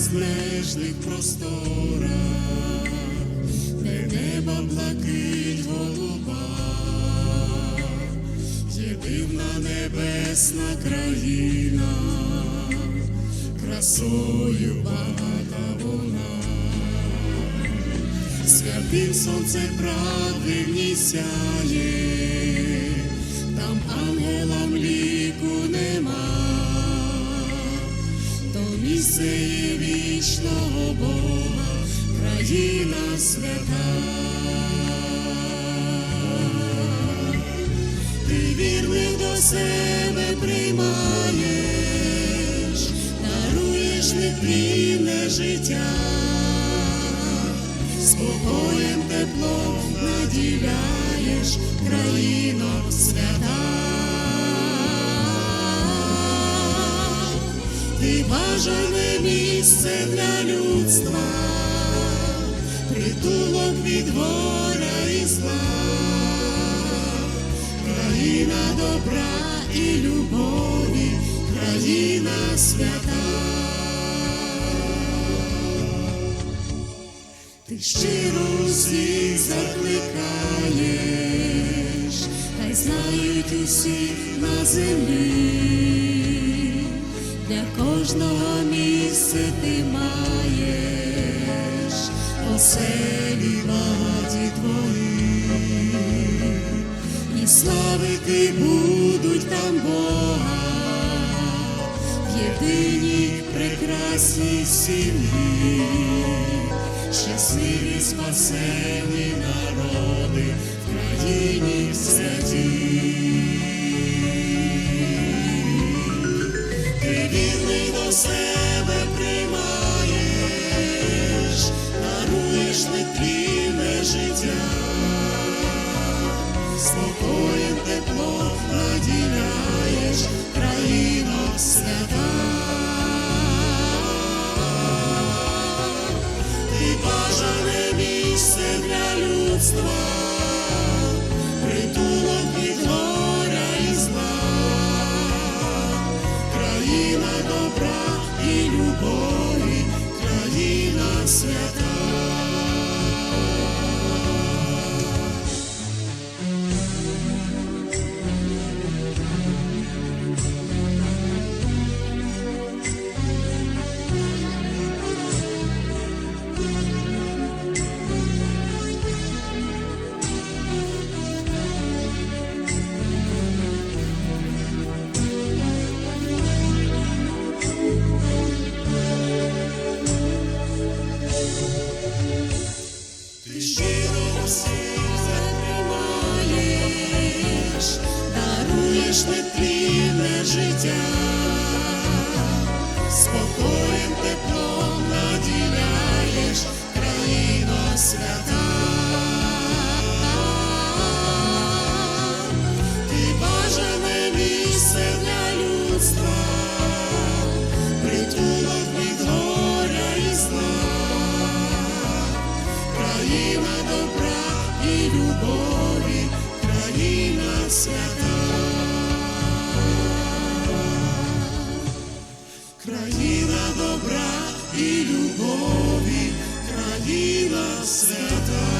безмежних просторах, де неба блакить голуба, є дивна небесна країна, красою багата вона, святим сонце правди в ній сяє, там ангелам ліку нема то вічного Бога, країна свята. Ти вірних до себе приймаєш, даруєш нетлінне життя, спокоєм теплом наділяєш країно свята. Ти бажане місце для людства, притулок від горя і зла, країна добра і любові, країна свята. Ти щиро усіх закликаєш, хай знають усі на землі для кожного місце ти маєш. Оселі багаті твої, і славити будуть там Бога. В єдиній прекрасній сім'ї, щасливі спасені народи спокоєм тепло наділяєш, країно свята. Ти бажане місце для людства, притулок від горя і зла країна добра і любові, країна свята. Даруєш нетлінне життя, спокоєм теплом наділяєш, країно свята. Ти бажане місце для людства, притулок від горя і зла. Країна добра і любові, країна свята, країна добра і любові, країна свята.